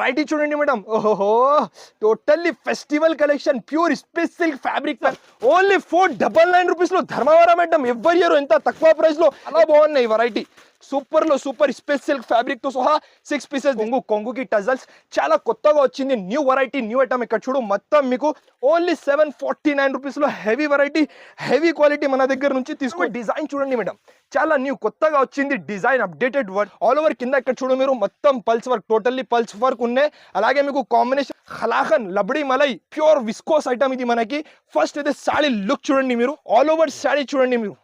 Right చూడండి madam. ఓహో totally festival collection pure space silk fabric only four double nine రూపీస్లో Dharmavaram madam. ఎవరి ఇయర్ ఎంత తక్కువ ప్రైస్లో అలా బాగున్నాయి వెరైటీ సూపర్లో సూపర్ స్పెషల్ సిల్క్ ఫ్యాబ్రిక్తో సహా సిక్స్ పీసెస్ కొంగు కొంగుకి టజల్స్ చాలా కొత్తగా వచ్చింది న్యూ వెరైటీ న్యూ ఐటమ్ ఇక్కడ చూడు. మొత్తం మీకు ఓన్లీ సెవెన్ ఫార్టీ నైన్ రూపీస్లో హెవీ వెరైటీ హెవీ క్వాలిటీ మన దగ్గర నుంచి తీసుకో డిజైన్ చూడండి మేడం చాలా న్యూ కొత్తగా వచ్చింది design updated work all over కింద ఇక్కడ చూడు మీరు మొత్తం pulse work totally pulse work ఉన్నాయి. అలాగే మీకు కాంబినేషన్ హలాహన్ లబ్డి మలై ప్యూర్ విస్కోస్ ఐటమ్ ఇది మనకి. ఫస్ట్ అయితే శాడీ లుక్ చూడండి మీరు ఆల్ ఓవర్ శాడీ చూడండి మీరు.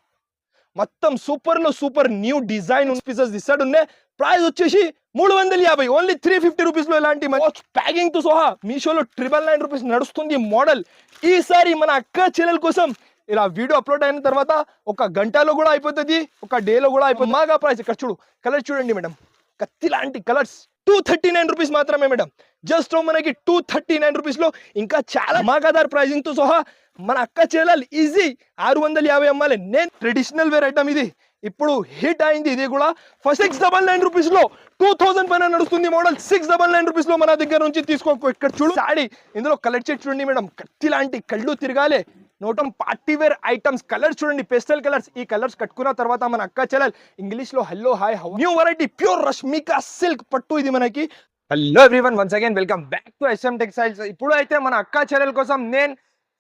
మొత్తం సూపర్లో సూపర్ న్యూ డిజైన్ పీసెస్ ఇస్తాడు ఉన్నాయి. ప్రైస్ వచ్చేసి మూడు వందల యాభై ఓన్లీ త్రీ ఫిఫ్టీ రూపీస్లో ఇలాంటి ప్యాకింగ్తో సహా మీషోలో ట్రిపుల్ నైన్ రూపీస్ నడుస్తుంది మోడల్. ఈసారి మన అక్క చెల్లెల కోసం ఇలా వీడియో అప్లోడ్ అయిన తర్వాత ఒక గంటలో కూడా అయిపోతుంది ఒక డేలో కూడా అయిపోతుంది. మాగా ప్రైస్ ఇక్కడ చూడు కలర్ చూడండి మేడం. కత్తి లాంటి colours two thirty nine rupees మాత్రమే మేడం. జస్ట్ మనకి టూ థర్టీ నైన్ రూపీస్లో ఇంకా చాలా మాగాదార్ ప్రైజింగ్తో సహా మన అక్క చెల్లెలు ఈజీ. ఆరు వందల యాభై అమ్మాలి నేను ట్రెడిషనల్ వేర్ ఐటమ్ ఇది. ఇప్పుడు హిట్ అయింది ఇది కూడా. ఫస్ట్ సిక్స్ డబల్ నైన్ రూపీస్లో టూ థౌసండ్ పైన నడుస్తుంది మోడల్ సిక్స్ డబల్ నైన్ రూపీస్లో మన దగ్గర నుంచి తీసుకోకు. ఇక్కడ చూడు. సాడీ ఇందులో కలర్ చెట్ చూడండి మేడం. కత్తి లాంటి కళ్ళు తిరగాలి. నోటం పార్టీ వేర్ ఐటమ్స్ కలర్స్ చూడండి. పెస్టల్ కలర్స్ ఈ కలర్స్ కట్టుకున్న తర్వాత మన అక్క చెల్లెల్ ఇంగ్లీష్లో hello hi how new variety pure Rashmika silk పట్టు ఇది మనకి. Hello everyone once again welcome back to SM textiles ఇప్పుడు అయితే మన అక్క చెల్లెల కోసం నేను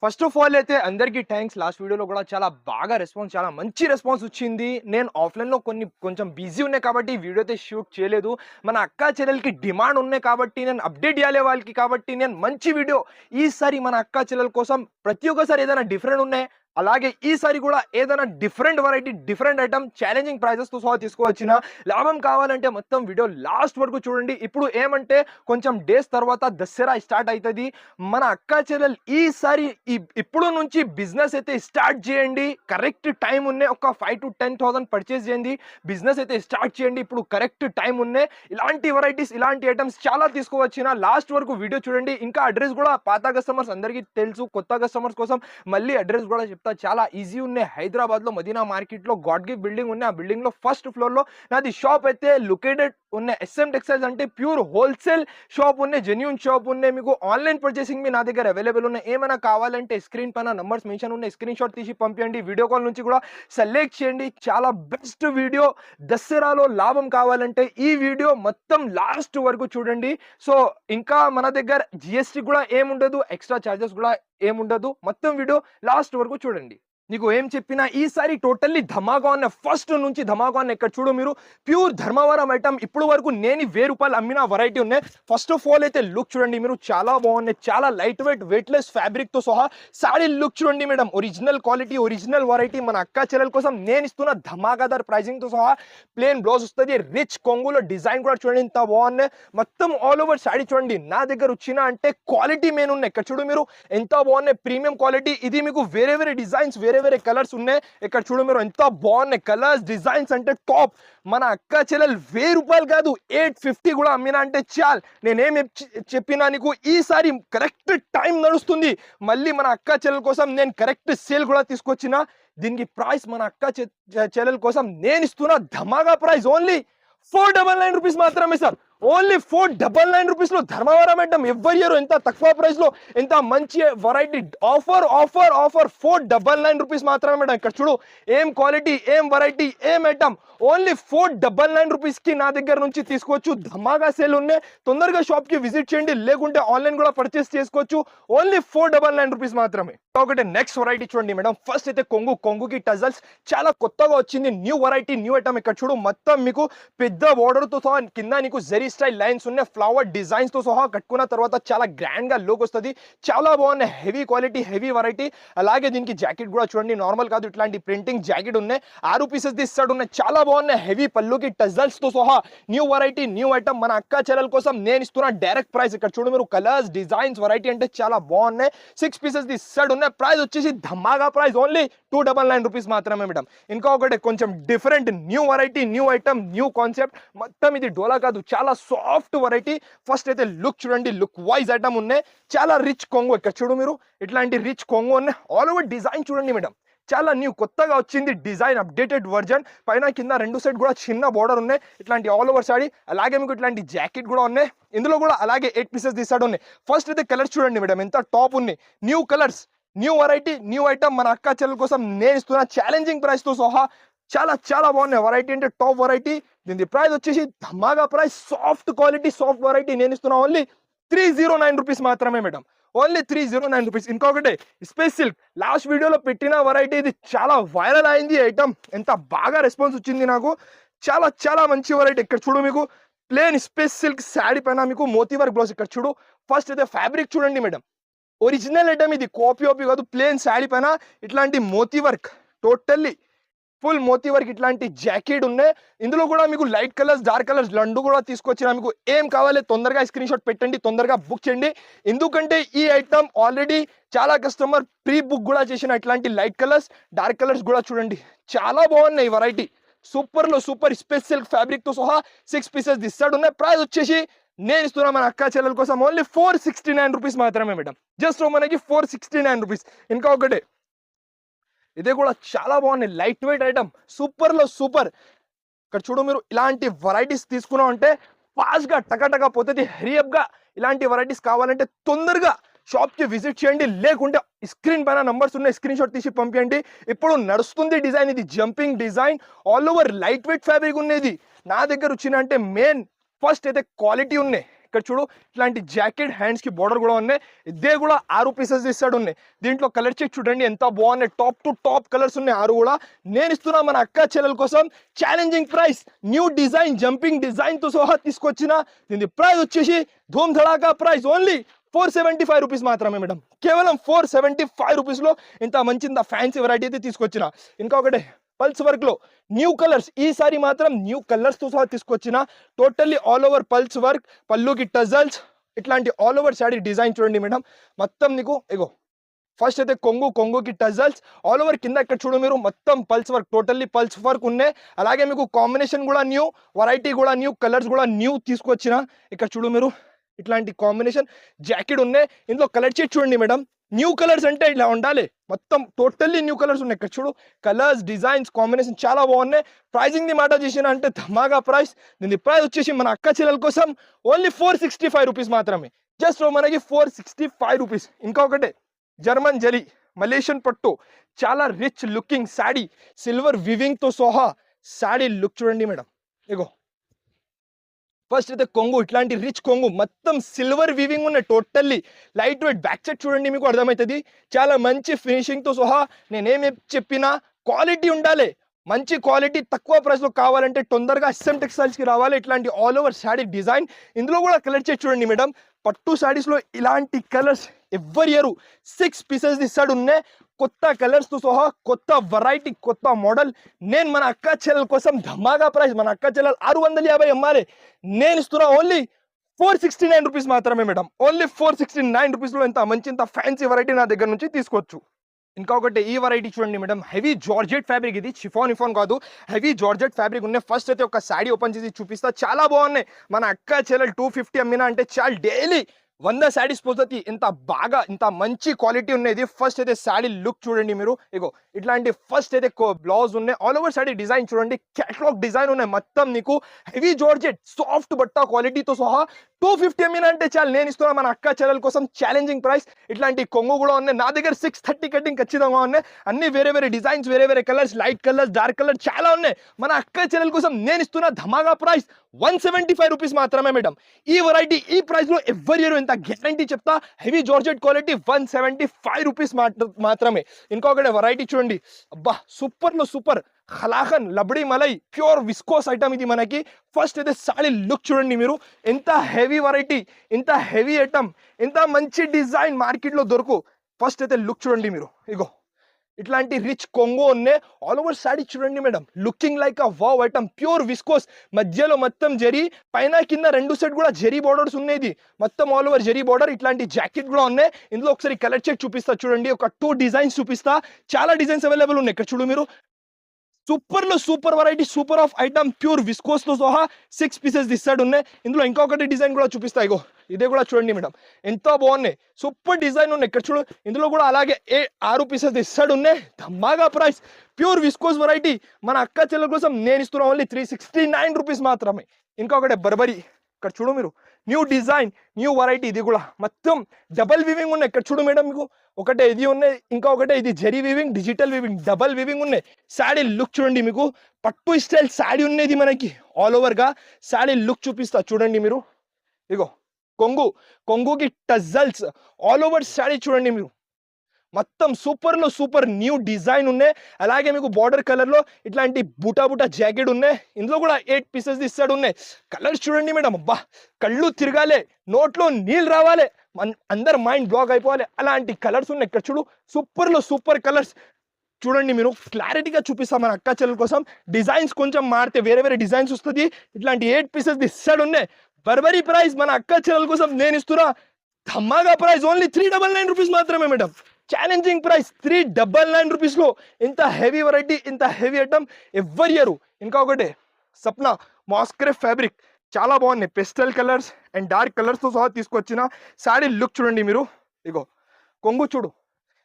ఫస్ట్ ఆఫ్ ఆల్ అయితే అందరికీ థ్యాంక్స్ లాస్ట్ వీడియోలో కూడా చాలా బాగా రెస్పాన్స్ చాలా మంచి రెస్పాన్స్ వచ్చింది. నేను ఆఫ్లైన్లో కొన్ని కొంచెం బిజీ ఉన్నాయి కాబట్టి వీడియో అయితే షూట్ చేయలేదు. మన అక్క చెల్లెలకి డిమాండ్ ఉన్నాయి కాబట్టి నేను అప్డేట్ ఇవ్వాలి వాళ్ళకి కాబట్టి నేను మంచి వీడియో ఈసారి మన అక్క చెల్లెల కోసం ప్రతి ఒక్కసారి ఏదైనా డిఫరెంట్ ఉన్నాయి అలాగే ఈసారి కూడా ఏదైనా different variety different item challenging ప్రైజెస్తో సహా తీసుకువచ్చిన లాభం కావాలంటే మొత్తం వీడియో లాస్ట్ వరకు చూడండి. ఇప్పుడు ఏమంటే కొంచెం డేస్ తర్వాత దసరా స్టార్ట్ అవుతుంది మన అక్క చెల్లెలు ఈసారి ఈ- ఇప్పుడు నుంచి బిజినెస్ అయితే స్టార్ట్ చేయండి. కరెక్ట్ టైం ఉన్నాయి ఒక five to ten thousand purchase చేయండి. బిజినెస్ అయితే స్టార్ట్ చేయండి. ఇప్పుడు కరెక్ట్ టైం ఉన్నాయి ఇలాంటి వెరైటీస్ ఇలాంటి ఐటమ్స్ చాలా తీసుకువచ్చిన లాస్ట్ వరకు వీడియో చూడండి. ఇంకా అడ్రస్ కూడా పాత కస్టమర్స్ అందరికీ తెలుసు. కొత్త కస్టమర్స్ కోసం మళ్ళీ అడ్రస్ కూడా చెప్తా చాలా ఈజీ ఉన్నాయి హైదరాబాద్లో మదీనా మార్కెట్లో గాడ్ గిఫ్ట్ బిల్డింగ్ ఉన్నాయి ఆ బిల్డింగ్లో ఫస్ట్ ఫ్లోర్లో నాది షాప్ అయితే లొకేటెడ్ ఉన్నాయి. ఎస్ఎం టెక్స్టైల్స్ అంటే ప్యూర్ హోల్సేల్ షాప్ ఉన్నాయి. జెన్యున్ షాప్ ఉన్నాయి. మీకు ఆన్లైన్ పర్చేసింగ్ మీ నా దగ్గర అవైలబుల్ ఉన్నాయి. ఏమైనా కావాలంటే స్క్రీన్ పైన నంబర్స్ మెన్షన్ ఉన్నాయి. స్క్రీన్ షాట్ తీసి పంపించండి వీడియో కాల్ నుంచి కూడా సెలెక్ట్ చేయండి. చాలా బెస్ట్ వీడియో. దసరాలో లాభం కావాలంటే ఈ వీడియో మొత్తం లాస్ట్ వరకు చూడండి. సో ఇంకా మన దగ్గర జిఎస్టీ కూడా ఏముండదు. ఎక్స్ట్రా ఛార్జెస్ కూడా ఏముండదు. మొత్తం వీడియో లాస్ట్ వరకు చూడండి. నీకు ఏం చెప్పినా ఈసారి టోటల్లీ ధమాకా అన్న ఫస్ట్ నుంచి ధమాకా అన్న ఇక్కడ చూడు మీరు. Pure Dharmavaram item. ఇప్పుడు వరకు నేను వెయ్యి రూపాయలు అమ్మిన వెరైటీ ఉన్నాయి. ఫస్ట్ ఆఫ్ ఆల్ అయితే లుక్ చూడండి మీరు చాలా బాగున్నాయి. చాలా లైట్ వెయిట్ వెయిట్లెస్ ఫ్యాబ్రిక్తో సహా శారీ లుక్ చూడండి madam. Original quality original variety మన అక్క చెల్లెల కోసం నేను ఇస్తున్న ధమాకాదార్ ప్రైజింగ్తో సహా ప్లేన్ బ్లౌజ్ వస్తుంది. రిచ్ కొంగులో డిజైన్ కూడా చూడండి ఇంత బాగున్నాయి. మొత్తం ఆల్ ఓవర్ సాడీ చూడండి. నా దగ్గర వచ్చిన అంటే క్వాలిటీ మెయిన్ ఉన్నాయి. ఇక్కడ చూడు మీరు ఎంత బాగున్నాయి. ప్రీమియం క్వాలిటీ ఇది మీకు వేరే వేరే డిజైన్స్ వేరే వేరే కలర్స్ ఉన్నాయి ఇక్కడ చూడు మీరు ఎంత బాగున్నాయి కలర్స్ డిజైన్స్ అంటే టాప్ మన అక్క చెల్లెలు వెయ్యి రూపాయలు కాదు ఎయిట్ ఫిఫ్టీ కూడా అమ్మినా అంటే చాల్ నేనేం చెప్- చెప్పినా నీకు ఈసారి కరెక్ట్ టైం నడుస్తుంది మళ్ళీ మన అక్క చెల్లెల కోసం నేను కరెక్ట్ సేల్ కూడా తీసుకొచ్చిన దీనికి ప్రైస్ మన అక్క చె- చె- చెల్లెల కోసం నేను ఇస్తున్న ధమాగా price only four double nine rupees మాత్రమే sir only four double nine రూపీస్లో ధర్మవరం ఐటమ్ ఎవ్వరి ఇయర్ ఎంత తక్కువ ప్రైస్లో ఎంత మంచి variety offer offer offer four double nine rupees మాత్రమే మేడం ఇక్కడ చూడు ఏం క్వాలిటీ ఏం వెరైటీ ఏం item only four double nine రూపీస్కి నా దగ్గర నుంచి తీసుకోవచ్చు. ధమాగా సేల్ ఉన్నాయి. తొందరగా షాప్కి విజిట్ చేయండి. లేకుంటే ఆన్లైన్ కూడా పర్చేస్ చేసుకోవచ్చు. Only four double nine rupees మాత్రమే. ఒకటి నెక్స్ట్ వెరైటీ చూడండి మేడం. ఫస్ట్ అయితే కొంగు కొంగుకి టజల్స్ చాలా కొత్తగా వచ్చింది. న్యూ వెరైటీ న్యూ ఐటమ్ ఇక్కడ చూడు. మొత్తం మీకు పెద్ద border తో సహా కింద నీకు జెరీ స్టైల్ లైన్స్ ఉన్నాయి. ఫ్లవర్ డిజైన్స్తో సహా కట్టుకున్న తర్వాత చాలా గ్రాండ్గా లుక్ వస్తుంది. చాలా బాగున్నాయి. హెవీ క్వాలిటీ హెవీ వెరైటీ అలాగే దీనికి జాకెట్ కూడా చూడండి. నార్మల్ కాదు. ఇట్లాంటి ప్రింటింగ్ జాకెట్ ఉన్నాయి. ఆరు పీసెస్ తీస్తాడు ఉన్నాయి. చాలా బాగున్నాయి. హెవీ పళ్ళుకి టజల్స్తో సహా న్యూ వెరైటీ న్యూ ఐటమ్ మన అక్క చెల్లెల కోసం నేను ఇస్తున్న డైరెక్ట్ ప్రైస్ ఇక్కడ చూడు మీరు. కలర్స్ డిజైన్స్ వెరైటీ అంటే చాలా బాగున్నాయి. సిక్స్ పీసెస్ తీస్తాడు ఉన్నాయి ప్రైస్ వచ్చేసి ధమాగా price only two double nine rupees మాత్రమే మేడం. ఇంకా ఒకటి కొంచెం different new variety new item new concept. మొత్తం ఇది డోలా కాదు చాలా సాఫ్ట్ వెరైటీ. ఫస్ట్ అయితే లుక్ చూడండి లుక్ వైజ్ ఐటమ్ ఉన్నాయి. చాలా రిచ్ కొంగు ఇక్కడ చూడు మీరు? ఇట్లాంటి రిచ్ కొంగు ఉన్నాయి. ఆల్ ఓవర్ డిజైన్ చూడండి మేడం. చాలా న్యూ కొత్తగా వచ్చింది డిజైన్ అప్డేటెడ్ వర్జన్. పైన కింద రెండు సైడ్ కూడా చిన్న బోర్డర్ ఉన్నాయి. ఇట్లాంటి ఆల్ ఓవర్ సాడీ అలాగే మీకు ఇట్లాంటి జాకెట్ కూడా ఉన్నాయి. ఇందులో కూడా అలాగే ఎయిట్ పీసెస్ తీసాడు ఉన్నాయి. ఫస్ట్ అయితే కలర్స్ చూడండి మేడం ఎంత టాప్ ఉన్నాయి. New colours new variety new item మన అక్క చెల్లెల కోసం నేను ఇస్తున్నా ఛాలెంజింగ్ ప్రైస్తో సహా చాలా చాలా బాగున్నాయి. వెరైటీ అంటే టాప్ వెరైటీ దీని ప్రైస్ వచ్చేసి ధమాగా price soft quality soft variety నేను ఇస్తున్నా only three zero nine rupees మాత్రమే madam only three zero nine rupees ఇంకొకటి స్పేస్ సిల్క్ లాస్ట్ వీడియోలో పెట్టిన వెరైటీ ఇది చాలా వైరల్ అయింది ఐటమ్ ఎంత బాగా రెస్పాన్స్ వచ్చింది నాకు. చాలా చాలా మంచి వెరైటీ ఇక్కడ చూడు మీకు. ప్లేన్ స్పేస్ సిల్క్ శాడీ పైన మీకు మోతీ వర్క్ బ్లౌజ్ ఇక్కడ చూడు. ఫస్ట్ అయితే ఫ్యాబ్రిక్ చూడండి మేడం ఒరిజినల్ ఐటమ్ ఇది. కాపీ ఆపీ కాదు ప్లేన్ శాడీ పైన ఇట్లాంటి మోతీ వర్క్. టోటల్లీ ఫుల్ మోతీ వర్క్ ఇట్లాంటి జాకెట్ ఉన్నాయి. ఇందులో కూడా మీకు లైట్ కలర్స్ డార్క్ కలర్స్ లండు కూడా తీసుకొచ్చిన మీకు ఏం కావాలి తొందరగా స్క్రీన్ షాట్ పెట్టండి తొందరగా బుక్ చేయండి. ఎందుకంటే ఈ ఐటమ్ ఆల్రెడీ చాలా కస్టమర్ ప్రీ బుక్ కూడా చేసిన ఇట్లాంటి లైట్ కలర్స్ డార్క్ కలర్స్ కూడా చూడండి. చాలా బాగున్నాయి వెరైటీ సూపర్లో సూపర్ స్పెషల్ ఫ్యాబ్రిక్తో సహా సిక్స్ పీసెస్ దిస్తాడు ఉన్నాయి. ప్రైస్ వచ్చేసి నేను ఇస్తున్నా మన అక్క చెల్లెల కోసం only four sixty nine rupees మాత్రమే మేడం జస్ట్ మనకి ఫోర్ సిక్స్టీ నైన్ రూపీస్ ఇంకా ఒకటి ఇదే కూడా చాలా బాగున్నాయి లైట్ వెయిట్ ఐటమ్ సూపర్లో సూపర్ ఇక్కడ చూడు మీరు ఇలాంటి వెరైటీస్ తీసుకున్నాం అంటే ఫాస్ట్గా టకాటకా పోతుంది హరియప్గా ఇలాంటి వెరైటీస్ కావాలంటే తొందరగా షాప్కి విజిట్ చేయండి. లేకుంటే స్క్రీన్ పైన నంబర్స్ ఉన్నాయి. స్క్రీన్ షాట్ తీసి పంపించండి ఇప్పుడు నడుస్తుంది డిజైన్ ఇది jumping design all over light weight fabric ఉన్నది. నా దగ్గర వచ్చిన అంటే మెయిన్ ఫస్ట్ అయితే క్వాలిటీ ఉన్నాయి. ఇక్కడ చూడు ఇట్లాంటి జాకెట్ హ్యాండ్స్కి బోర్డర్ కూడా ఉన్నాయి. ఇదే కూడా ఆరు పీసెస్ ఇస్తాడు ఉన్నాయి. దీంట్లో కలర్ చెక్ చూడండి ఎంత బాగున్నాయి. టాప్ టు టాప్ కలర్స్ ఉన్నాయి ఆరు కూడా. నేను ఇస్తున్నా మన అక్క చెల్లెల కోసం challenging price new design jumping డిజైన్తో సహా తీసుకొచ్చిన. దీని ప్రైస్ వచ్చేసి ధూమ్ ధడాకా price only four seventy five rupees మాత్రమే మేడం కేవలం ఫోర్ సెవెంటీ ఫైవ్ రూపీస్లో ఇంత మంచి ఇంత ఫ్యాన్సీ వెరైటీ అయితే తీసుకొచ్చిన. ఇంకా ఒకటే పల్స్ వర్క్లో న్యూ కలర్స్. ఈసారి మాత్రం న్యూ కలర్స్తో సహా తీసుకొచ్చిన. Totally all over pulse work పళ్ళుకి టజల్స్ ఇట్లాంటి ఆల్ ఓవర్ శారీ డిజైన్ చూడండి మేడం. మొత్తం నీకు ఇగో ఫస్ట్ అయితే కొంగు కొంగుకి టజల్స్. ఆల్ ఓవర్ కింద ఇక్కడ చూడు మీరు మొత్తం pulse work totally pulse work ఉన్నాయి. అలాగే మీకు కాంబినేషన్ కూడా న్యూ వెరైటీ కూడా న్యూ కలర్స్ కూడా న్యూ తీసుకొచ్చిన. ఇక్కడ చూడు మీరు ఇట్లాంటి కాంబినేషన్ జాకెట్ ఉన్నాయి. ఇందులో కలర్ షీట్ చూడండి మేడం. న్యూ కలర్స్ అంటే ఇలా ఉండాలి. మొత్తం టోటల్లీ న్యూ కలర్స్ ఉన్నాయి. ఇక్కడ చూడు కలర్స్ డిజైన్స్ కాంబినేషన్ చాలా బాగున్నాయి. ప్రైజింగ్ది మాట చేసిన అంటే ధమాగా ప్రైస్ దీని ప్రైస్ వచ్చేసి మన అక్క చెల్లెల కోసం only four sixty five rupees మాత్రమే. జస్ట్ మనకి ఫోర్ సిక్స్టీ ఫైవ్ రూపీస్ ఇంకొకటే జర్మన్ జరీ మలేషియన్ పట్టు చాలా రిచ్ లుకింగ్ శాడీ సిల్వర్ వివింగ్తో శాడీ లుక్ చూడండి మేడం. ఇగో ఫస్ట్ అయితే కొంగు ఇట్లాంటి రిచ్ కొంగు మొత్తం సిల్వర్ వీవింగ్ ఉన్న totally light weight back side చూడండి మీకు అర్థమవుతుంది. చాలా మంచి ఫినిషింగ్తో సహా నేనేమి చెప్పినా క్వాలిటీ ఉండాలి. మంచి క్వాలిటీ తక్కువ ప్రైస్లో కావాలంటే తొందరగా ఎస్ఎం టెక్స్టైల్స్కి రావాలి. ఇట్లాంటి ఆల్ ఓవర్ శాడీ డిజైన్ ఇందులో కూడా కలర్ చేసి చూడండి మేడం. పట్టు శాడీస్లో ఇలాంటి కలర్స్ ఎవ్వరి ఇయర్ సిక్స్ పీసెస్ ఇస్తాడు ఉన్నాయి. కొత్త కలర్స్తో సహా కొత్త వెరైటీ కొత్త మోడల్ నేను మన అక్క చెల్లెల కోసం ధమాగా ప్రైస్ మన అక్క చెల్లెలు ఆరు వందల యాభై ఎంఆర్ఏ నేను ఇస్తున్నా only four sixty nine rupees మాత్రమే madam only four sixty nine రూపీస్లో ఇంత మంచి ఇంత ఫ్యాన్సీ వెరైటీ నా దగ్గర నుంచి తీసుకోవచ్చు. ఒకటి ఈ వెరైటీ చూడండి మేడం హెవీ జార్జెట్ ఫ్యాబ్రిక్ ఇది. షిఫాన్ ఇఫాన్ కాదు. హెవీ జార్జెట్ ఫ్యాబ్రిక్ ఉన్నాయి. ఫస్ట్ అయితే ఒక శాడీ ఓపెన్ చేసి చూపిస్తా. చాలా బాగున్నాయి. మన అక్క చెల్లెలు టూ ఫిఫ్టీ అమ్మినా అంటే చాలా డైలీ వంద శాడీస్ పోతుంది. ఇంత బాగా ఇంత మంచి క్వాలిటీ ఉన్నది. ఫస్ట్ అయితే శాడీ లుక్ చూడండి మీరు. ఇగో ఇట్లాంటి ఫస్ట్ అయితే బ్లౌజ్ ఉన్నాయి. ఆల్ ఓవర్ శాడీ డిజైన్ చూడండి. క్యాటలాగ్ డిజైన్ ఉన్నాయి. మొత్తం నీకు హెవీ జార్జెట్ సాఫ్ట్ బట్ట క్వాలిటీతో సహా టూ ఫిఫ్టీ ఎంఎన్ అంటే చాలు నేను ఇస్తున్నా మన అక్క చెల్లెల కోసం ఛాలెంజింగ్ ప్రైస్ ఇట్లాంటి కొంగు కూడా ఉన్నాయి. నా దగ్గర సిక్స్ థర్టీ కటింగ్ ఖచ్చితంగా ఉన్నాయి. అన్ని వేరే వేరే డిజైన్స్ వేరే వేరే colours light colours dark colour చాలా ఉన్నాయి. మన అక్క చెల్లెల కోసం నేను ఇస్తున్న ధమాగా price one seventy five rupees మాత్రమే మేడం ఈ వెరైటీ ఈ ప్రైస్లో ఎవరి ఇయర్ ఇంత గ్యారంటీ చెప్తా. Heavy georgette quality one seventy five rupees మాత్రమే. ఇంకొకటి వెరైటీ చూడండి. అబ్బా సూపర్లో సూపర్ ఖలాఖన్ లబ్డి మలై ప్యూర్ విస్కోస్ ఐటమ్ ఇది మనకి. ఫస్ట్ అయితే సాలి లుక్ చూడండి మీరు. ఎంత హెవీ వెరైటీ ఇంత హెవీ ఐటమ్ ఇంత మంచి డిజైన్ మార్కెట్లో దొరుకు. ఫస్ట్ అయితే లుక్ చూడండి మీరు. ఇగో ఇట్లాంటి రిచ్ కొంగో ఉన్నాయి ఆల్ ఓవర్ సాడీ చూడండి madam. Looking like a wow item pure viscose మధ్యలో మొత్తం జరీ పైన కింద రెండు సెట్ కూడా జరీ బార్డర్స్ ఉన్నాయి మొత్తం ఆల్ ఓవర్ జరీ బార్డర్ ఇట్లాంటి జాకెట్ కూడా ఉన్నాయి ఇందులో ఒకసారి కలర్ చెక్ చూపిస్తా చూడండి. ఒక టూ డిజైన్స్ చూపిస్తా. చాలా డిజైన్స్ అవైలబుల్ ఉన్నాయి. ఇక్కడ చూడు మీరు. సూపర్లో super variety super of item pure విస్కోస్తో సహా సిక్స్ పీసెస్ దిస్ సైడ్ ఉన్నాయి. ఇందులో ఇంకొకటి డిజైన్ కూడా చూపిస్తా ఇగో. ఇదే కూడా చూడండి మేడం ఎంత బాగున్నాయి. సూపర్ డిజైన్ ఉన్నాయి. ఇక్కడ చూడు ఇందులో కూడా అలాగే ఏ ఆరు పీసెస్ దిస్ సైడ్ ఉన్నాయి. ధమ్మాగా ప్రైస్ ప్యూర్ విస్కోస్ వెరైటీ మన అక్క చెల్లెల కోసం నేను ఇస్తున్నా only three sixty nine rupees మాత్రమే. ఇంకొకటి బర్బరీ. ఇక్కడ చూడు మీరు. న్యూ డిజైన్ న్యూ వెరైటీ ఇది కూడా. మొత్తం డబల్ వివింగ్ ఉన్నాయి. ఇక్కడ చూడు మేడం మీకు. ఒకటే ఇది ఉన్నాయి ఇంకా ఒకటే ఇది zari weaving digital weaving double weaving ఉన్నాయి. శాడీ లుక్ చూడండి మీకు. పట్టు స్టైల్ శాడీ ఉన్నది మనకి ఆల్ ఓవర్గా. శాడీ లుక్ చూపిస్తా చూడండి మీరు. ఇగో కొంగు. కొంగుకి టజల్స్ ఆల్ ఓవర్ శాడీ చూడండి మీరు. మొత్తం సూపర్లో సూపర్ న్యూ డిజైన్ ఉన్నాయి. అలాగే మీకు బార్డర్ కలర్లో ఇట్లాంటి బుటా బుటా జాకెట్ ఉన్నాయి. ఇందులో కూడా ఎయిట్ పీసెస్ ఇస్తాడు ఉన్నాయి. కలర్స్ చూడండి మేడం. అబ్బా కళ్ళు తిరగాలి నోట్లో నీళ్ళు రావాలి. అందరు మైండ్ బ్లాక్ అయిపోవాలి. అలాంటి కలర్స్ ఉన్నాయి. ఇక్కడ చూడు సూపర్లో సూపర్ కలర్స్. చూడండి మీరు క్లారిటీగా చూపిస్తాం మన అక్క చెల్లెల కోసం. డిజైన్స్ కొంచెం మారితే వేరే వేరే డిజైన్స్ వస్తుంది. ఇట్లాంటి ఎయిట్ పీసెస్ ఇస్తాడు ఉన్నాయి. బర్బరీ ప్రైస్ మన అక్క చెల్లెల కోసం నేను ఇస్తున్నా. ధమ్మాగా price only three double nine rupees మాత్రమే madam. Challenging price three double nine రూపీస్లో ఇంత హెవీ వెరైటీ ఇంత హెవీ ఐటమ్ ఎవ్వరి ఇయర్ ఇంకా ఒకటి సప్నా మాస్క్రే ఫ్యాబ్రిక్ చాలా బాగున్నాయి పెస్టల్ కలర్స్ అండ్ డార్క్ కలర్స్తో సహా తీసుకొచ్చిన శాడీ లుక్ చూడండి మీరు. ఇగో కొంగు చూడు.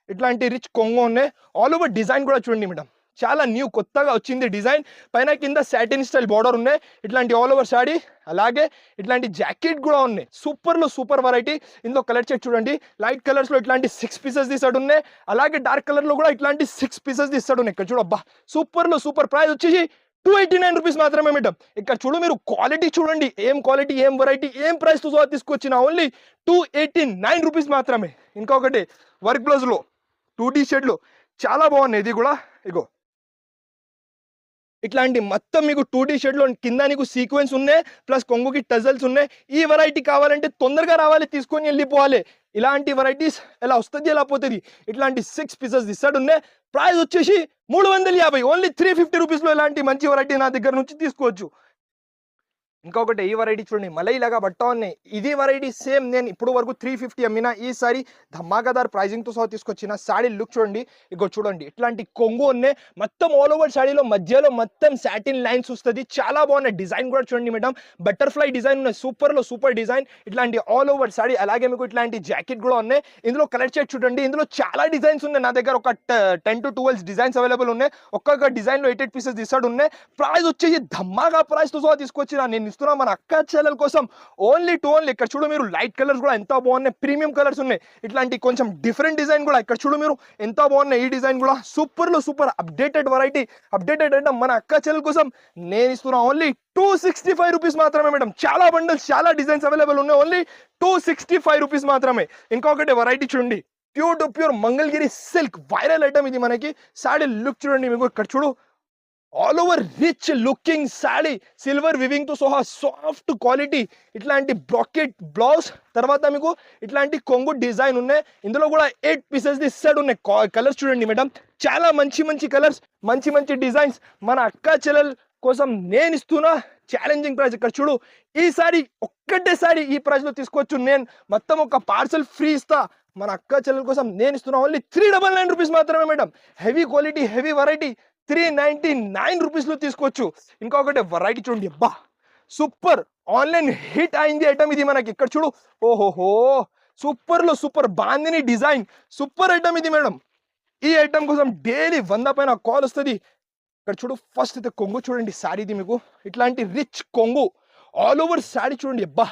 ఇట్లాంటి రిచ్ కొంగు ఉన్నాయి. ఆల్ ఓవర్ డిజైన్ కూడా చూడండి మేడం. చాలా న్యూ కొత్తగా వచ్చింది డిజైన్ పైన కింద సాటిన్ స్టైల్ బార్డర్ ఉన్నాయి. ఇట్లాంటి ఆల్ ఓవర్ శాడీ అలాగే ఇట్లాంటి జాకెట్ కూడా ఉన్నాయి. సూపర్లో సూపర్ వెరైటీ ఇందులో కలర్ చెక్ చూడండి. లైట్ కలర్స్లో ఇట్లాంటి సిక్స్ పీసెస్ తీసాడు ఉన్నాయి. అలాగే డార్క్ కలర్లో కూడా ఇట్లాంటి సిక్స్ పీసెస్ తీసాడు ఉన్నాయి. ఇక్కడ చూడబ్బా సూపర్లో సూపర్ ప్రైస్ వచ్చేసి టూ ఎయిటీ నైన్ రూపీస్ మాత్రమే మేడం ఇక్కడ చూడు మీరు క్వాలిటీ చూడండి. ఏం క్వాలిటీ ఏం వెరైటీ ఏం ప్రైస్ సహా తీసుకొచ్చిన only two eighty nine rupees మాత్రమే. ఇంకొకటి వర్క్ బ్లౌజ్లో టూ టీ షర్ట్లు చాలా బాగున్నాయి. ఇది కూడా ఇగో ఇట్లాంటి మొత్తం మీకు టూ టీ షర్ట్లో కింద నీకు సీక్వెన్స్ ఉన్నాయి ప్లస్ కొంగుకి టజల్స్ ఉన్నాయి. ఈ వెరైటీ కావాలంటే తొందరగా రావాలి తీసుకొని వెళ్ళిపోవాలి. ఇలాంటి వెరైటీస్ ఎలా వస్తుంది ఎలా పోతుంది? ఇట్లాంటి సిక్స్ పీసెస్ ఇస్తాడు ఉన్నాయి. ప్రైస్ వచ్చేసి మూడు వందల యాభై ఓన్లీ త్రీ ఫిఫ్టీ రూపీస్లో ఇలాంటి మంచి వెరైటీ నా దగ్గర నుంచి తీసుకోవచ్చు. ఇంకొకటి ఈ వెరైటీ చూడండి మలై లాగా బట్ట ఉన్నాయి. ఇది వెరైటీ సేమ్ నేను ఇప్పుడు వరకు త్రీ ఫిఫ్టీ అమ్మిన ఈసారి ధమాకాదార్ ప్రైజింగ్తో సహా తీసుకొచ్చిన శాడీ లుక్ చూడండి. ఇగో చూడండి ఇట్లాంటి కొంగు ఉన్నాయి. మొత్తం ఆల్ ఓవర్ శాడీలో మధ్యలో మొత్తం సాటిన్ లైన్స్ వస్తుంది. చాలా బాగున్నాయి. డిజైన్ కూడా చూడండి మేడం. బటర్ఫ్లై డిజైన్ ఉన్నాయి. సూపర్లో సూపర్ డిజైన్. ఇట్లాంటి ఆల్ ఓవర్ శాడీ అలాగే మీకు ఇట్లాంటి జాకెట్ కూడా ఉన్నాయి. ఇందులో కలర్ షేడ్ చూడండి. ఇందులో చాలా డిజైన్స్ ఉన్నాయి. నా దగ్గర ఒక ten to twelve designs available ఉన్నాయి. ఒక్కొక్క డిజైన్లో ఎయిట్ ఎయిట్ పీసెస్ తీసాడు ఉన్నాయి. ప్రైస్ వచ్చేసి ధమ్మాగా ప్రైస్తో సహా తీసుకొచ్చిన నేను ఇస్తున్నాం మన అక్క చెల్లెల కోసం ఓన్లీ టు ఓన్లీ ఇక్కడ చూడు మీరు లైట్ కలర్స్ కూడా ఎంత బాగున్నాయి ప్రీమియం కలర్స్ ఉన్నాయి. ఇట్లాంటి కొంచెం డిఫరెంట్ డిజైన్ కూడా ఇక్కడ చూడు మీరు ఎంత బాగున్నాయి ఈ డిజైన్ కూడా సూపర్లో సూపర్ అప్డేటెడ్ వెరైటీ అప్డేటెడ్ అంటే మన అక్క చెల్లెల కోసం నేను ఇస్తున్నా only two sixty five rupees మాత్రమే మేడం చాలా బండల్స్ చాలా డిజైన్స్ అవైలబుల్ ఉన్నాయి. Only two sixty five rupees మాత్రమే. ఇంకొకటి వెరైటీ చూడండి. Pure to pure Mangalagiri silk viral item ఇది మనకి. సాడీ లుక్ చూడండి మీకు. ఇక్కడ చూడు all over rich looking sari silver వివింగ్తో సహా సాఫ్ట్ క్వాలిటీ ఇట్లాంటి బ్రాకెట్ బ్లౌజ్ తర్వాత మీకు ఇట్లాంటి కొంగు డిజైన్ ఉన్నాయి. ఇందులో కూడా ఎయిట్ పీసెస్ ఇస్తాడు ఉన్నాయి. కలర్స్ చూడండి మేడం చాలా మంచి మంచి కలర్స్ మంచి మంచి డిజైన్స్ మన అక్క చెల్లెల కోసం నేను ఇస్తున్నా ఛాలెంజింగ్ ప్రైజ్ ఇక్కడ చూడు. ఈసారి ఒక్కటేసారి ఈ ప్రైజ్లో తీసుకోవచ్చు. నేను మొత్తం ఒక పార్సల్ ఫ్రీ ఇస్తా. మన అక్క చెల్లెల కోసం నేను ఇస్తున్నా only three double nine rupees మాత్రమే madam heavy quality heavy variety three ninety nine రూపీస్లో తీసుకోవచ్చు. ఇంకొకటి వెరైటీ చూడండి. అబ్బా! సూపర్! ఆన్లైన్ హిట్ అయింది ఐటమ్ ఇది మనకి. ఇక్కడ చూడు. ఓహోహో! సూపర్లో super bandhani design. Super item ఇది మేడం. ఈ ఐటమ్ కోసం డైలీ వంద పైన కాల్ వస్తుంది. ఇక్కడ చూడు ఫస్ట్ అయితే కొంగు చూడండి శారీది మీకు. ఇట్లాంటి రిచ్ కొంగు. ఆల్ ఓవర్ శారీ చూడండి. అబ్బా!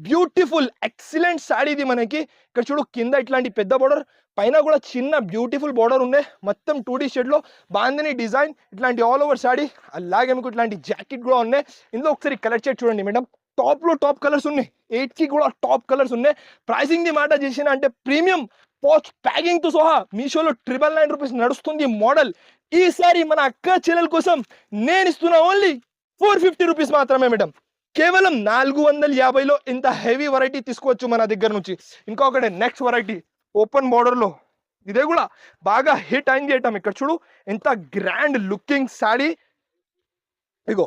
బ్యూటిఫుల్ ఎక్సలెంట్ శారీ ఇది మనకి. ఇక్కడ చూడు కింద ఇట్లాంటి పెద్ద బోర్డర్ పైన కూడా చిన్న బ్యూటిఫుల్ బోర్డర్ ఉన్నాయి మొత్తం టూ డీ షేడ్లో బాందిని డిజైన్ ఇట్లాంటి ఆల్ ఓవర్ శాడీ అలాగే మీకు ఇట్లాంటి జాకెట్ కూడా ఉన్నాయి. ఇందులో ఒకసారి కలెక్ట్ చేసి చూడండి మేడం. టాప్లో టాప్ కలర్స్ ఉన్నాయి. ఎయిట్కి కూడా టాప్ కలర్స్ ఉన్నాయి. ప్రైసింగ్ ది మాట చేసిన అంటే ప్రీమియం పోచ్ ప్యాకింగ్తో సహా మీషోలో ట్రిపుల్ నైన్ రూపీస్ నడుస్తుంది మోడల్ ఈసారి మన అక్క చెల్లెల కోసం నేను ఇస్తున్న ఓన్లీ ఫోర్ ఫిఫ్టీ రూపీస్ మాత్రమే మేడం. కేవలం నాలుగు వందల యాభైలో ఇంత హెవీ వెరైటీ తీసుకోవచ్చు మన దగ్గర నుంచి. ఇంకొకటి నెక్స్ట్ వెరైటీ ఓపెన్లో ఇదే కూడా బాగా హిట్ అయింది ఐటమ్ ఇక్కడ చూడు. ఎంత గ్రాండ్ లుకింగ్ శాడీ ఇగో.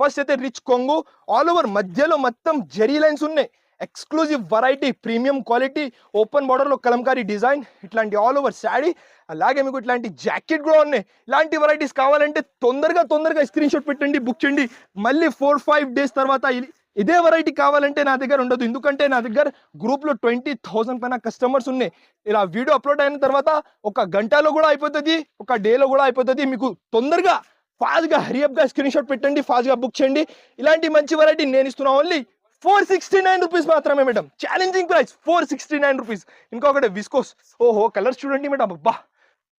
ఫస్ట్ అయితే రిచ్ కొంగు. ఆల్ ఓవర్ మధ్యలో మొత్తం జెరీ లైన్స్ ఉన్నాయి. Exclusive variety premium quality open బార్డర్లో కలంకారీ డిజైన్. ఇట్లాంటి ఆల్ ఓవర్ శాడీ అలాగే మీకు ఇట్లాంటి జాకెట్ కూడా ఉన్నాయి. ఇలాంటి వెరైటీస్ కావాలంటే తొందరగా తొందరగా స్క్రీన్ షాట్ పెట్టండి బుక్ చేయండి. మళ్ళీ ఫోర్ ఫైవ్ డేస్ తర్వాత ఇదే వెరైటీ కావాలంటే నా దగ్గర ఉండదు. ఎందుకంటే నా దగ్గర గ్రూప్లో ట్వంటీ థౌసండ్ పైన కస్టమర్స్ ఉన్నాయి. ఇలా వీడియో అప్లోడ్ అయిన తర్వాత ఒక గంటలో కూడా అయిపోతుంది ఒక డేలో కూడా అయిపోతుంది. మీకు తొందరగా ఫాస్ట్గా హరియప్గా స్క్రీన్ షాట్ పెట్టండి ఫాస్ట్గా బుక్ చేయండి. ఇలాంటి మంచి వెరైటీ నేను ఇస్తున్నా only four sixty nine rupees మాత్రమే madam challenging price four sixty nine rupees ఇంకొకటి విస్కోస్ ఓహో కలర్స్ చూడండి మేడం అబ్బా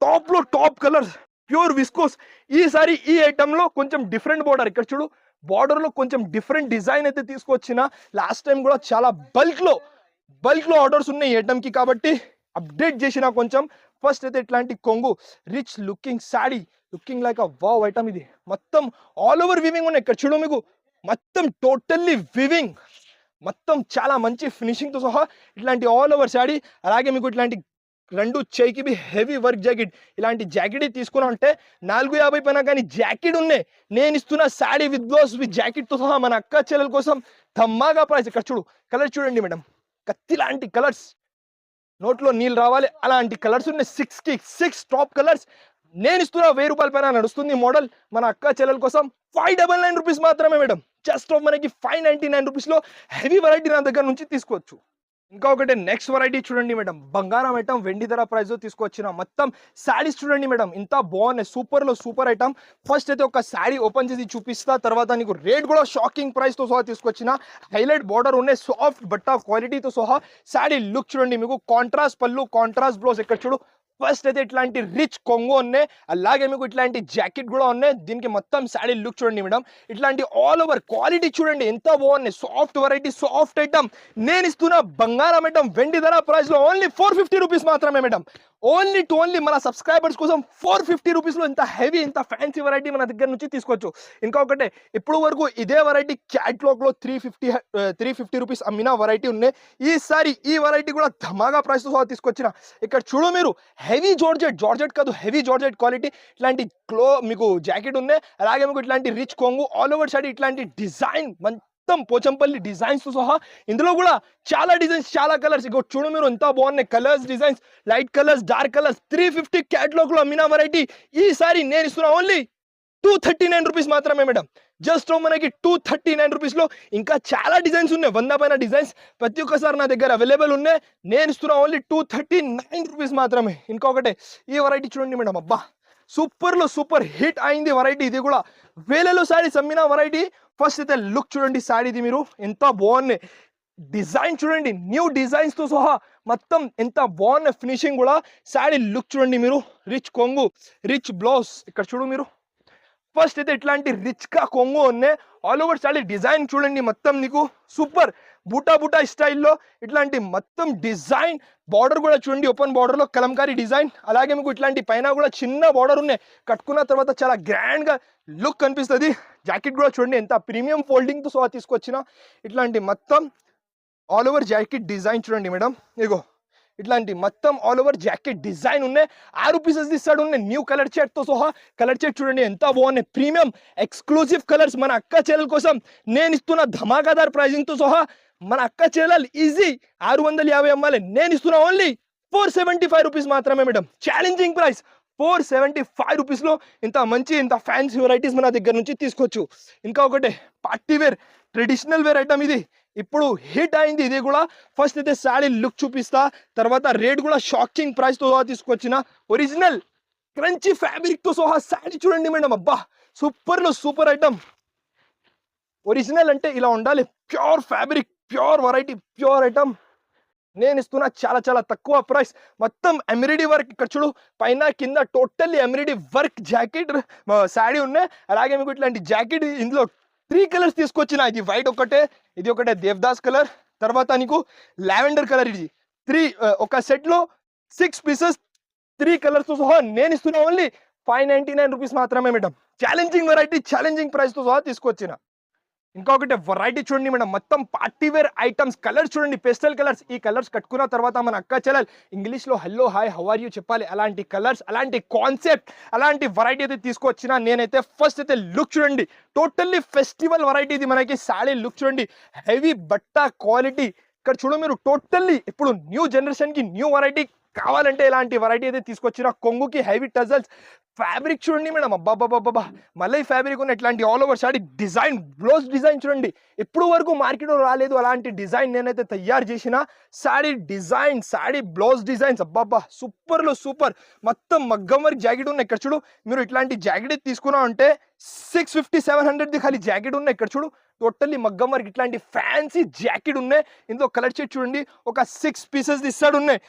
టాప్లో టాప్ కలర్స్ ప్యూర్ విస్కోస్ ఈసారి ఈ ఐటెంలో కొంచెం డిఫరెంట్ బోర్డర్ ఇక్కడ చూడు బార్డర్లో కొంచెం డిఫరెంట్ డిజైన్ అయితే తీసుకొచ్చిన లాస్ట్ టైం కూడా చాలా బల్క్లో బల్క్లో ఆర్డర్స్ ఉన్నాయి ఈ కాబట్టి అప్డేట్ చేసిన కొంచెం. ఫస్ట్ అయితే ఇట్లాంటి కొంగు rich looking sari looking like a wow item ఇది. మొత్తం ఆల్ ఓవర్ వివింగ్ ఉన్నాయి. ఇక్కడ చూడు మీకు మొత్తం టోటల్లీ వివింగ్ మొత్తం చాలా మంచి ఫినిషింగ్తో సహా ఇట్లాంటి ఆల్ ఓవర్ శాడీ అలాగే మీకు ఇట్లాంటి రెండు చేయికి బి హెవీ వర్క్ జాకెట్. ఇలాంటి జాకెట్ తీసుకున్నా అంటే నాలుగు యాభై పైన కానీ జాకెట్ ఉన్నాయి నేను ఇస్తున్న శాడీ విత్ జాకెట్తో సహా మన అక్క చెల్లెల కోసం ధమ్మాగా ప్రైస్ ఇక్కడ చూడు కలర్ చూడండి మేడం. కత్తి లాంటి కలర్స్. నోట్లో నీళ్ళు రావాలి. అలాంటి కలర్స్ ఉన్నాయి. సిక్స్కి సిక్స్ టాప్ కలర్స్. నేను ఇస్తున్న వెయ్యి రూపాయల పైన నడుస్తుంది మోడల్. మన అక్క చెల్లెల కోసం ఫైవ్ డబల్ నైన్ రూపీస్ మాత్రమే మేడం. జస్ట్ మనకి ఫైవ్ నైన్టీ నైన్ రూపీస్లో హెవీ వెరైటీ నా దగ్గర నుంచి తీసుకోవచ్చు. ఇంకా ఒకటి నెక్స్ట్ వెరైటీ చూడండి మేడం బంగారం ఐటమ్ వెండి ధర ప్రైస్ తీసుకొచ్చిన మొత్తం శారీస్ చూడండి మేడం ఇంత బాగున్నాయి. సూపర్లో సూపర్ ఐటమ్ ఫస్ట్ అయితే ఒక శారీ ఓపెన్ చేసి చూపిస్తా. తర్వాత నీకు రేట్ కూడా షాకింగ్ ప్రైస్తో సహా తీసుకొచ్చిన. హైలైట్ బార్డర్ ఉన్నాయి. సాఫ్ట్ బట్ట క్వాలిటీతో సహా శారీ లుక్ చూడండి. మీకు కాంట్రాస్ట్ పళ్ళు కాంట్రాస్ట్ బ్లౌజ్ ఎక్కడ చూడు? ఫస్ట్ అయితే ఇట్లాంటి రిచ్ కొంగు ఉన్నాయి. అలాగే మీకు ఇట్లాంటి జాకెట్ కూడా ఉన్నాయి. దీనికి మొత్తం శాడీ లుక్ చూడండి మేడం. ఇట్లాంటి ఆల్ ఓవర్ క్వాలిటీ చూడండి. ఎంత బాగున్నాయి. సాఫ్ట్ వెరైటీ సాఫ్ట్ ఐటమ్ నేను ఇస్తున్న బంగారం ఐటమ్ వెండి ధర ప్రైస్లో ఓన్లీ ఫోర్ ఫిఫ్టీ రూపీస్ మాత్రమే మేడం. ఓన్లీ టు ఓన్లీ మన సబ్స్క్రైబర్స్ కోసం ఫోర్ ఫిఫ్టీ రూపీస్లో ఇంత హెవీ ఇంత ఫ్యాన్సీ వెరైటీ మన దగ్గర నుంచి తీసుకోవచ్చు. ఇంకొకటి ఇప్పుడు వరకు ఇదే variety క్యాట్లాగ్లో three fifty three fifty rupees అమ్మిన వెరైటీ ఉన్నాయి ఈసారి ఈ వెరైటీ కూడా ధమాగా ప్రైస్తో సహా తీసుకొచ్చిన. ఇక్కడ చూడు మీరు హెవీ జార్జెట్ జార్జెట్ కాదు హెవీ జార్జెట్ క్వాలిటీ ఇట్లాంటి క్లో మీకు జాకెట్ ఉన్నాయి అలాగే మీకు ఇట్లాంటి రిచ్ కొంగు ఆల్ ఓవర్ సైడ్ ఇట్లాంటి డిజైన్ మొత్తం పోచంపల్లి డిజైన్స్తో సహా ఇందులో కూడా చాలా డిజైన్స్ చాలా కలర్స్ ఇక చూడు మీరు ఎంత బాగున్నాయి colours designs light colours dark colours three fifty క్యాట్లాగ్లో అమ్మిన వెరైటీ ఈసారి నేను ఇస్తున్నా only two thirty nine rupees మాత్రమే మేడం జస్ట్ మనకి టూ థర్టీ నైన్ రూపీస్లో ఇంకా చాలా డిజైన్స్ ఉన్నాయి. వంద పైన డిజైన్స్ ప్రతి ఒక్కసారి నా దగ్గర అవైలబుల్ ఉన్నాయి. నేను ఇస్తున్నా only two thirty nine rupees మాత్రమే. ఇంకొకటి ఈ వెరైటీ చూడండి మేడం అబ్బా సూపర్లో సూపర్ హిట్ అయింది వెరైటీ ఇది కూడా వేలలో శారీస్ అమ్మిన వెరైటీ ఫస్ట్ అయితే లుక్ చూడండి శారీది మీరు. ఎంత బాగున్నాయి డిజైన్ చూడండి న్యూ డిజైన్స్తో సహా మొత్తం ఎంత బాగున్న ఫినిషింగ్ కూడా. శారీ లుక్ చూడండి మీరు. రిచ్ కొంగు రిచ్ బ్లౌజ్ ఇక్కడ చూడు మీరు. ఫస్ట్ అయితే ఇట్లాంటి రిచ్గా కొంగు ఉన్నాయి. ఆల్ ఓవర్ శారీ డిజైన్ చూడండి మొత్తం నీకు. సూపర్. బూటా బూటా స్టైల్లో ఇట్లాంటి మొత్తం డిజైన్ బార్డర్ కూడా చూడండి ఓపెన్ బార్డర్లో కలంకారీ డిజైన్ అలాగే మీకు ఇట్లాంటి పైన కూడా చిన్న బార్డర్ ఉన్నాయి. కట్టుకున్న తర్వాత చాలా గ్రాండ్గా లుక్ కనిపిస్తుంది. జాకెట్ కూడా చూడండి ఎంత ప్రీమియం ఫోల్డింగ్తో సో తీసుకొచ్చిన ఇట్లాంటి మొత్తం ఆల్ ఓవర్ జాకెట్ డిజైన్ చూడండి మేడం. ఇగో ఇట్లాంటి మొత్తం ఆల్ ఓవర్ జాకెట్ డిజైన్ ఉన్నాయి. ఆరు పీసెస్ ఇస్తాడు ఉన్నాయి. న్యూ కలర్ షర్ట్తో సహా కలర్ చెట్ చూడండి ఎంత బాగున్నాయి. ప్రీమియం ఎక్స్క్లూజివ్ కలర్స్ మన అక్క చెల్లెల కోసం నేను ఇస్తున్న ధమాకాదార్ ప్రైజింగ్తో సహా మన అక్క చెల్లెలు ఈజీ. ఆరు వందల యాభై అమ్మాలి నేను ఇస్తున్నా only four seventy five rupees మాత్రమే madam. Challenging price four seventy five రూపీస్లో ఇంత మంచి ఇంత ఫ్యాన్సీ వెరైటీస్ మన దగ్గర నుంచి తీసుకోవచ్చు. ఇంకా ఒకటి party wear traditional wear item ఇది. ఇప్పుడు హిట్ అయింది. ఇది కూడా ఫస్ట్ అయితే శారీ లుక్ చూపిస్తా. తర్వాత రేట్ కూడా షాకింగ్ ప్రైస్తో తీసుకొచ్చిన ఒరిజినల్ క్రంచీ ఫ్యాబ్రిక్తో సహా శారీ చూడండి మేడం. అబ్బా సూపర్లో సూపర్ ఐటమ్ ఒరిజినల్ అంటే ఇలా ఉండాలి. Pure fabric pure variety pure item. నేను ఇస్తున్నా చాలా చాలా తక్కువ ప్రైస్. మొత్తం ఎమిరిడీ వర్క్ ఇక్కడ చూడు. పైన కింద totally embroidery work jacket sari ఉన్నాయి. అలాగే మీకు ఇట్లాంటి జాకెట్ ఇందులో త్రీ కలర్స్ తీసుకొచ్చిన. ఇది వైట్ ఒకటే ఇది ఒకటే దేవదాస్ కలర్. తర్వాత నీకు లావెండర్ కలర్ ఇది. త్రీ ఒక సెట్లో సిక్స్ పీసెస్ త్రీ కలర్స్తో సహా నేను ఇస్తున్నా only five ninety nine rupees మాత్రమే మేడం. ఛాలెంజింగ్ వెరైటీ ఛాలెంజింగ్ ప్రైస్తో సహా తీసుకొచ్చిన. ఇంకొకటి వెరైటీ చూడండి మేడం. మొత్తం పార్టీ వేర్ ఐటమ్స్ కలర్స్ చూడండి. పెస్టల్ కలర్స్ ఈ కలర్స్ కట్టుకున్న తర్వాత మన అక్క చెల్లెలు ఇంగ్లీష్లో hello hi how are you చెప్పాలి. అలాంటి కలర్స్ అలాంటి కాన్సెప్ట్ అలాంటి వెరైటీ అయితే తీసుకొచ్చిన నేనైతే ఫస్ట్ అయితే లుక్ చూడండి. టోటల్లీ ఫెస్టివల్ వెరైటీ ఇది మనకి. శారీ లుక్ చూడండి. హెవీ బట్ట క్వాలిటీ ఇక్కడ చూడండి మీరు టోటల్లీ ఇప్పుడు న్యూ జనరేషన్కి న్యూ వెరైటీ కావాలంటే ఇలాంటి వెరైటీ అయితే తీసుకొచ్చిన కొంగుకి హెవీ టజల్స్ ఫ్యాబ్రిక్ చూడండి మేడం. అబ్బాబాబాబా మళ్ళీ ఫ్యాబ్రిక్ ఉన్న ఇట్లాంటి all over sari design blouse design చూడండి. ఇప్పుడు వరకు మార్కెట్లో రాలేదు అలాంటి డిజైన్ నేనైతే తయారు చేసిన sari design sari blouse designs అబ్బాబ్బా. సూపర్లో సూపర్ మొత్తం మగ్గం వరకు జాకెట్ ఉన్న ఇక్కడ చూడు? మీరు ఇట్లాంటి జాకెట్ తీసుకున్నా అంటే సిక్స్ ఫిఫ్టీ సెవెన్ హండ్రెడ్ది ఖాళీ జాకెట్ ఉన్నాయి ఇక్కడ చూడు? టోటల్లీ మగ్గం వరకు. ఇట్లాంటి ఫ్యాన్సీ జాకెట్ ఉన్నాయి. ఇందులో కలర్ షేట్ చూడండి. ఒక సిక్స్ పీసెస్ ఇస్తాడు ఉన్నాయి.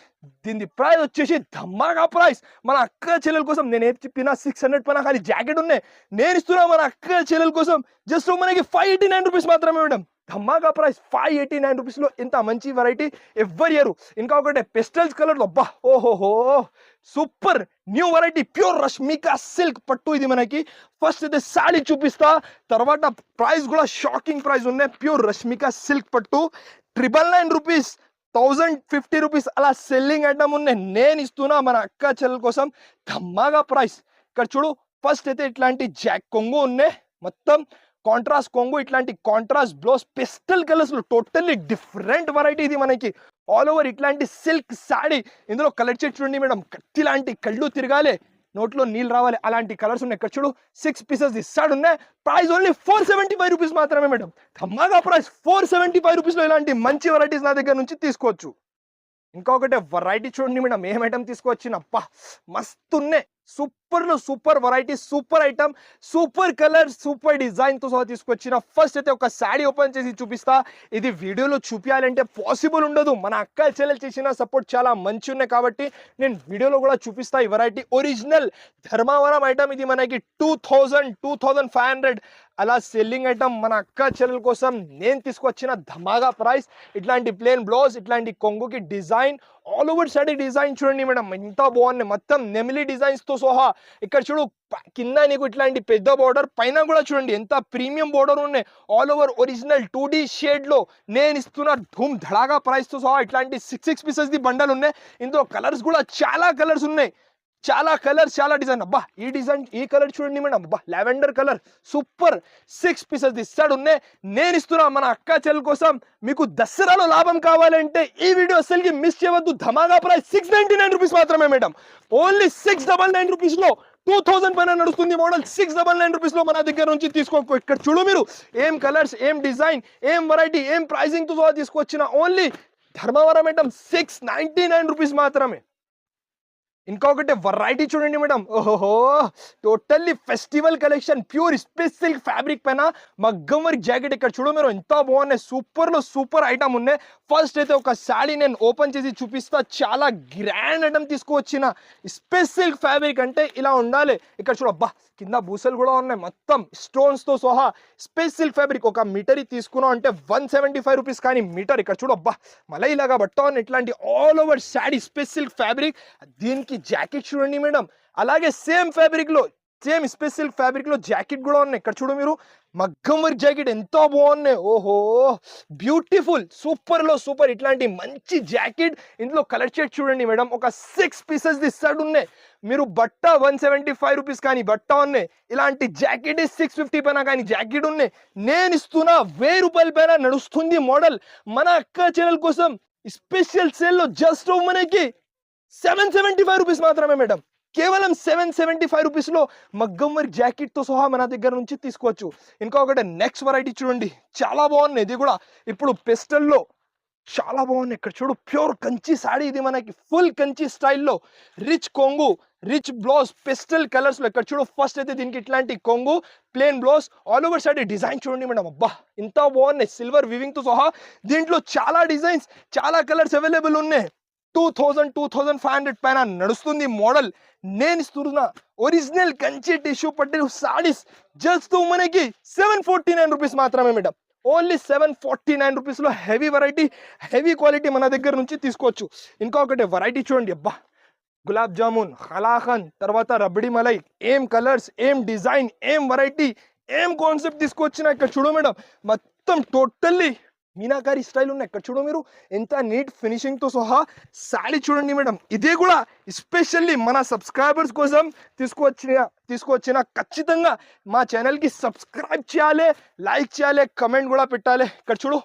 దీని ప్రైస్ వచ్చేసి ధమ్మాగా ప్రైస్ మన అక్క చెల్లెల కోసం నేను ఏం చెప్పినా సిక్స్ హండ్రెడ్ పైన ఖాళీ జాకెట్ ఉన్నాయి. నేను ఇస్తున్నా మన అక్క చెల్లెల కోసం. జస్ట్ మనకి ఫైవ్ ఎయిటీ నైన్ రూపీస్ మాత్రమే మేడం ధమ్మాగా ప్రైస్ ఫైవ్ ఎయిటీ నైన్ రూపీస్లో ఇంత మంచి వెరైటీ ఎవ్వరి ఇయరు ఇంకా ఒకటి పెస్టల్స్ కలర్లో అబ్బా ఓహోహో super new variety pure Rashmika silk పట్టు ఇది మనకి. ఫస్ట్ అయితే శారీ చూపిస్తా. తర్వాత ప్రైస్ కూడా షాకింగ్ ప్రైస్ ఉన్నాయి. ప్యూర్ రష్మికా సిల్క్ పట్టు. Triple nine rupees thousand fifty rupees అలా సెల్లింగ్ ఐటమ్ ఉన్నాయి. నేను ఇస్తున్నా మన అక్క చెల్లెల కోసం. ధమ్మాగా ప్రైస్ ఇక్కడ చూడు ఫస్ట్ అయితే ఇట్లాంటి జాక్ కొంగు ఉన్నాయి. మొత్తం కాంట్రాస్ట్ కొంగు ఇట్లాంటి కాంట్రాస్ట్ బ్లౌజ్ పెస్టల్ కలర్స్లో టోటల్లీ డిఫరెంట్ వెరైటీ ఇది మనకి. ఆల్ ఓవర్ ఇట్లాంటి సిల్క్ శాడీ ఇందులో కలర్ చెట్ చూడండి మేడం కత్తి లాంటి కళ్ళు తిరగాలి నోట్లో నీళ్ళు రావాలి అలాంటి కలర్స్ ఉన్నాయి. ఇక్కడ చూడు సిక్స్ పీసెస్ ఇస్తాడు ఉన్నాయి. Price only four seventy five rupees మాత్రమే మేడం. ధమ్మాగా ప్రైస్ ఫోర్ సెవెంటీ ఫైవ్ రూపీస్లో ఇలాంటి మంచి వెరైటీస్ నా దగ్గర నుంచి తీసుకోవచ్చు. ఇంకొకటి వెరైటీ చూడండి మేడం ఏం ఐటమ్ తీసుకొచ్చిన అప్ప మస్తు ఉన్నాయి. సూపర్లో super variety super item super colour super డిజైన్తో సహా తీసుకొచ్చిన ఫస్ట్ అయితే ఒక శాడీ ఓపెన్ చేసి చూపిస్తా. ఇది వీడియోలో చూపించాలంటే పాసిబుల్ ఉండదు. మన అక్క చెల్లెలు చేసిన సపోర్ట్ చాలా మంచి ఉన్నాయి కాబట్టి నేను వీడియోలో కూడా చూపిస్తా ఈ వెరైటీ ఒరిజినల్ ధర్మావరం ఐటమ్ ఇది మనకి two thousand two thousand five hundred అలా సెల్లింగ్ ఐటమ్ మన అక్క చెల్లెల కోసం నేను తీసుకొచ్చిన ధమాగా ప్రైస్ ఇట్లాంటి ప్లేన్ బ్లౌజ్ ఇట్లాంటి కొంగుకి design all over side design చూడండి మేడం. ఎంత బాగున్నాయి. మొత్తం నెమిలి డిజైన్స్తో సహా ఇక్కడ చూడు కింద నీకు ఇట్లాంటి పెద్ద బోర్డర్ పైన కూడా చూడండి ఎంత ప్రీమియం బోర్డర్ ఉన్నాయి. All over original two D షేడ్లో నేను ఇస్తున్న ధూమ్ ధడాగా ప్రైస్తో సహా ఇట్లాంటి సిక్స్ సిక్స్ పీసెస్ ది బండలు ఉన్నాయి. ఇందులో కలర్స్ కూడా చాలా కలర్స్ ఉన్నాయి. చాలా కలర్స్ చాలా డిజైన్ అబ్బా ఈ డిజైన్ ఈ కలర్ చూడండి మేడం. అబ్బా lavender colour super six pieces ఇస్తాడు ఉన్నాయి. నేను ఇస్తున్నా మన అక్క చెల్లి కోసం. మీకు దసరాలో లాభం కావాలంటే ఈ వీడియో అసలుకి మిస్ చేయవద్దు. ధమాగా price six ninety nine rupees మాత్రమే madam. Only six double nine రూపీస్లో టూ థౌసండ్ పైన నడుస్తుంది మోడల్ సిక్స్ డబల్ నైన్ రూపీస్లో మన దగ్గర నుంచి తీసుకోకు. ఇక్కడ చూడు మీరు. ఏం కలర్స్ ఏం డిజైన్ ఏం వెరైటీ ఏం ప్రైసింగ్తో తీసుకొచ్చిన only Dharmavaram madam. Six ninety nine rupees మాత్రమే. ఇంకొకటి వెరైటీ చూడండి మేడం. ఓహో totally festival collection pure space silk fabric పైన మగ్గం వర్క్ జాకెట్ ఇక్కడ చూడు మీరు ఎంత బాగున్నాయి. సూపర్లో సూపర్ ఐటమ్ ఉన్నాయి. ఫస్ట్ అయితే ఒక శాడీ నేను ఓపెన్ చేసి చూపిస్తా. చాలా గ్రాండ్ ఐటమ్ తీసుకువచ్చిన స్పెస్ సిల్క్ ఫ్యాబ్రిక్ అంటే ఇలా ఉండాలి. ఇక్కడ చూడబ్బా కింద బూసలు కూడా ఉన్నాయి. మొత్తం స్టోన్స్తో సహా స్పేస్ సిల్క్ ఫ్యాబ్రిక్ ఒక మీటర్ తీసుకున్నాం అంటే వన్ సెవెంటీ ఫైవ్ రూపీస్ కానీ మీటర్ ఇక్కడ చూడు అబ్బా మళ్ళీ ఇలాగా బట్ట ఇట్లాంటి all over sari space silk fabric దీనికి జాకెట్ చూడండి మేడం. అలాగే సేమ్ ఫ్యాబ్రిక్లో సేమ్ స్పెషల్ సిల్క్ జాకెట్ కూడా ఉన్నాయి. ఇక్కడ చూడు మీరు? మగ్గం వర్క్ జాకెట్ ఎంతో బాగున్నాయి. ఓహో! బ్యూటిఫుల్! సూపర్లో సూపర్! ఇట్లాంటి మంచి జాకెట్. ఇందులో కలర్ షేడ్ చూడండి మేడం. ఒక సిక్స్ పీసెస్ ఇస్తాడు ఉన్నాయి. మీరు బట్ట వన్ సెవెంటీ ఫైవ్ రూపీస్ కానీ బట్ట ఉన్నాయి. ఇలాంటి జాకెట్ సిక్స్ ఫిఫ్టీ పైన కానీ జాకెట్ ఉన్నాయి. నేను ఇస్తున్న వెయ్యి రూపాయల పైన నడుస్తుంది మోడల్. మన అక్క చెల్లెల కోసం స్పెషల్ సేల్లో జస్ట్ మనకి సెవెన్ సెవెంటీ ఫైవ్ రూపీస్ మాత్రమే మేడం. కేవలం సెవెన్ సెవెంటీ ఫైవ్ రూపీస్లో మగ్గం వర్క్ జాకెట్తో సహా మన దగ్గర నుంచి తీసుకోవచ్చు. ఇంకొకటి నెక్స్ట్ వెరైటీ చూడండి. చాలా బాగుంది ఇది కూడా ఇప్పుడు పెస్టల్లో చాలా బాగుంది ఇక్కడ చూడు ప్యూర్ కంచి సాడీ ఇది మనకి ఫుల్ కంచి స్టైల్లో రిచ్ కొంగు రిచ్ బ్లౌజ్ పెస్టల్ కలర్స్లో ఇక్కడ చూడు ఫస్ట్ అయితే దీనికి ఇట్లాంటి కొంగు plain blouse all over side design చూడండి మేడం. అబ్బా ఇంత బాగున్నాయి. సిల్వర్ వివింగ్తో సహా దీంట్లో చాలా డిజైన్స్ చాలా కలర్స్ అవైలబుల్ ఉన్నాయి. Two thousand two thousand five hundred పైన నడుస్తుంది మోడల్. నేను ఇస్తున్నా ఒరిజినల్ కంచి టిష్యూ పట్టిన సారీస్ జస్ట్ మనకి సెవెన్ ఫార్టీ నైన్ రూపీస్ మాత్రమే madam only seven forty nine రూపీస్లో హెవీ వెరైటీ హెవీ క్వాలిటీ మన దగ్గర నుంచి తీసుకోవచ్చు. ఇంకొకటి వెరైటీ చూడండి. అబ్బా! గులాబ్ జామున్ హలాఖన్ తర్వాత రబడి మలై ఏం కలర్స్ ఏం డిజైన్ ఏం వెరైటీ ఏం కాన్సెప్ట్ తీసుకొచ్చినా ఇక్కడ చూడు మేడం మొత్తం టోటల్లీ మీనాకారి స్టైల్ ఉన్నాయి ఇక్కడ చూడు మీరు? ఎంత నీట్ ఫినిషింగ్తో సహా శాడీ చూడండి మేడం. ఇదే కూడా ఎస్పెషల్లీ మన సబ్స్క్రైబర్స్ కోసం తీసుకువచ్చిన తీసుకువచ్చిన ఖచ్చితంగా మా ఛానల్కి సబ్స్క్రైబ్ చేయాలి లైక్ చేయాలి కమెంట్ కూడా పెట్టాలి. ఇక్కడ చూడు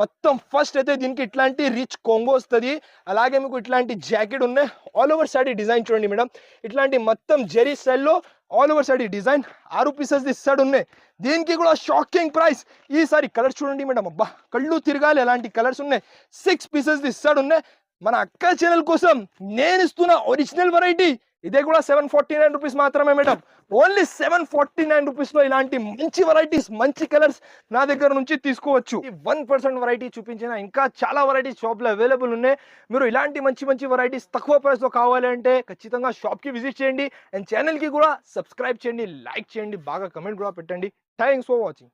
మొత్తం ఫస్ట్ అయితే దీనికి ఇట్లాంటి రిచ్ కొంగో వస్తుంది. అలాగే మీకు ఇట్లాంటి జాకెట్ ఉన్నాయి. ఆల్ ఓవర్ శాడీ డిజైన్ చూడండి మేడం. ఇట్లాంటి మొత్తం జెరీ స్టైల్లో ఆల్ ఓవర్ సైడ్ డిజైన్ ఆరు పీసెస్ ఇస్తాడు ఉన్నాయి. దీనికి కూడా షాకింగ్ ప్రైస్ ఈసారి కలర్స్ చూడండి మేడం అబ్బా కళ్ళు తిరగాలి ఎలాంటి కలర్స్ ఉన్నాయి. సిక్స్ పీసెస్ ఇస్తాడు ఉన్నాయి. మన అక్క ఛానల్ కోసం నేను ఇస్తున్న ఒరిజినల్ వెరైటీ ఇదే కూడా సెవెన్ ఫార్టీ నైన్ రూపీస్ మాత్రమే madam only seven forty nine రూపీస్లో ఇలాంటి మంచి వెరైటీస్ మంచి కలర్స్ నా దగ్గర నుంచి తీసుకోవచ్చు. వన్ పర్సెంట్ వెరైటీ చూపించిన ఇంకా చాలా వెరైటీస్ షాప్లో అవైలబుల్ ఉన్నాయి. మీరు ఇలాంటి మంచి మంచి వెరైటీస్ తక్కువ ప్రైస్లో కావాలి కావాలంటే ఖచ్చితంగా షాప్కి విజిట్ చేయండి. అండ్ ఛానల్కి కూడా సబ్స్క్రైబ్ చేయండి లైక్ చేయండి బాగా కమెంట్ కూడా పెట్టండి. Thanks for watching